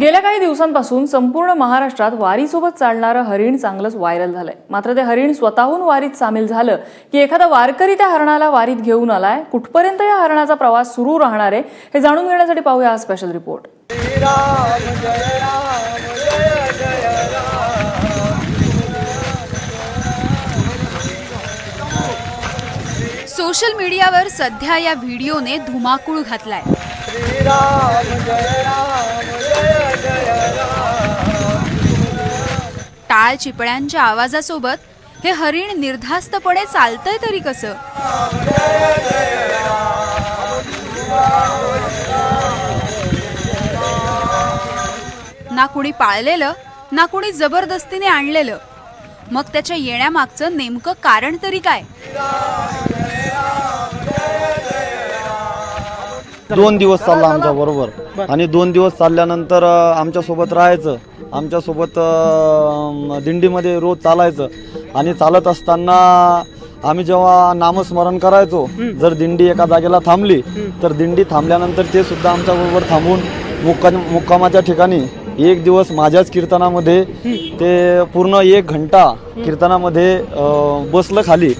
गेल्या काही दिवसांपासून संपूर्ण महाराष्ट्रात वारीसोबत चालणारं हरिण चांगलंच व्हायरल झालंय. मात्र ते हरिण स्वतःहून वारीत सामील झालं की एखादा वारकरी त्या हरणाला वारीत घेऊन आलाय. कुठपर्यंत या हरणाचा प्रवास सुरू राहणार आहे हे जाणून घेण्यासाठी पाहूया हा स्पेशल रिपोर्ट सोशल मीडियावर सध्या या व्हिडिओने धुमाकूळ घातलाय. टाळ चिपळ्यांच्या आवाजासोबत हे हरिण निर्धास्तपणे चालतंय तरी कसं? ना कुणी पाळलेलं ना कुणी जबरदस्तीने आणलेलं. मग त्याच्या येण्यामागचं नेमकं कारण तरी काय? दोन दिवस चालला आमच्या बरोबर. आणि दोन दिवस चालल्यानंतर आमच्यासोबत राहायचं. आमच्यासोबत दिंडीमध्ये रोज चालायचं. आणि चालत असताना आम्ही जेव्हा नामस्मरण करायचो जर दिंडी एका जागेला थांबली तर दिंडी थांबल्यानंतर ते सुद्धा आमच्या बरोबर थांबून मुक्का मुक्कामाच्या ठिकाणी एक दिवस माझ्याच कीर्तनामध्ये ते पूर्ण एक घंटा कीर्तनामध्ये बसलं खाली.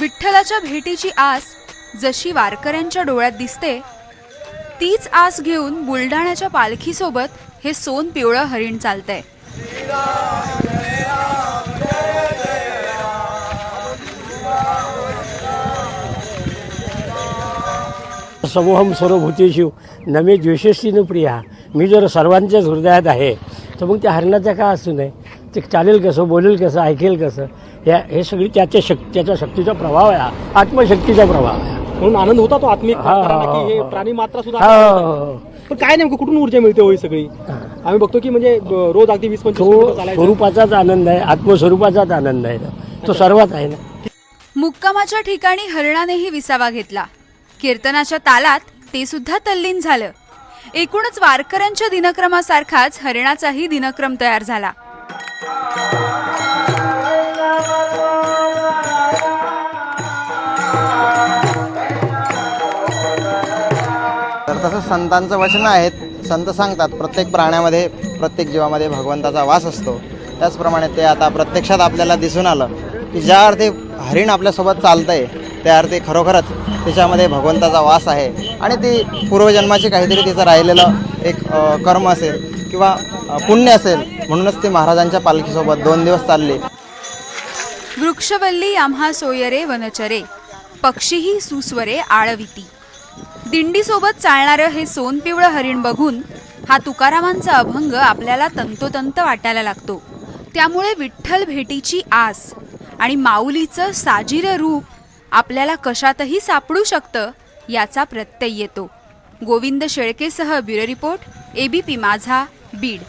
विठ्ठलाच्या भेटीची आस जशी वारकऱ्यांच्या डोळ्यात दिसते तीच आस घेऊन बुलढाण्याच्या पालखीसोबत हे सोन पिवळं हरिण चालतंय. समूहम सर्वभूतेषु नमे द्वेषस्तीन प्रिया. मी जर सर्वांच्याच हृदयात आहे तर मग त्या हरणाचं का असू नये? ते चालेल कसं बोलेल कसं ऐकेल कसं? या हे सगळी त्याच्या शक् त्याच्या शक्तीचा प्रभाव आहे हा. आत्मशक्तीचा प्रभाव आहे. म्हणून आनंद होता तो आत्मिक हा, हा, की हे हा. प्राणी मात्रा सुद्धा हा, हा. हा. पण काय नेमकं कुठून ऊर्जा मिळते होई सगळी? आम्ही बघतो की म्हणजे ब- रोज अगदी वीस पंचवीस तो किलोमीटर चालायचं. स्वरूपाचाच आनंद आहे आत्मस्वरूपाचाच आनंद आहे. तो सर्वात आहे ना. मुक्कामाच्या ठिकाणी हरणानेही विसावा घेतला. कीर्तनाच्या तालात ते सुद्धा तल्लीन झालं. एकूणच वारकऱ्यांच्या दिनक्रमासारखाच हरिणाचाही दिनक्रम तयार झाला. तसं संतांचं वचन आहेत. संत सांगतात प्रत्येक प्राण्यामध्ये प्रत्येक जीवामध्ये भगवंताचा वास असतो. त्याचप्रमाणे ते आता प्रत्यक्षात आपल्याला दिसून आलं की ज्या अर्थी हरिण आपल्यासोबत चालतंय त्या अर्थी खरोखरच त्याच्यामध्ये भगवंताचा वास आहे. आणि ती पूर्वजन्माची काहीतरी तिचं राहिलेलं एक कर्म असेल किंवा पुण्य असेल म्हणूनच ती महाराजांच्या पालखीसोबत दोन दिवस चालली. वृक्षवल्ली आम्हा सोयरे वनचरे पक्षीही सुस्वरे आळविती. दिंडीसोबत चालणारं हे सोनपिवळं हरिण बघून हा तुकारामांचा अभंग आपल्याला तंतोतंत वाटायला लागतो. त्यामुळे विठ्ठल भेटीची आस आणि माऊलीचं साजिरं रूप आपल्याला कशातही सापडू शकतं याचा प्रत्यय येतो. Govind शेळकेसह bureau report ABP Majha Beed.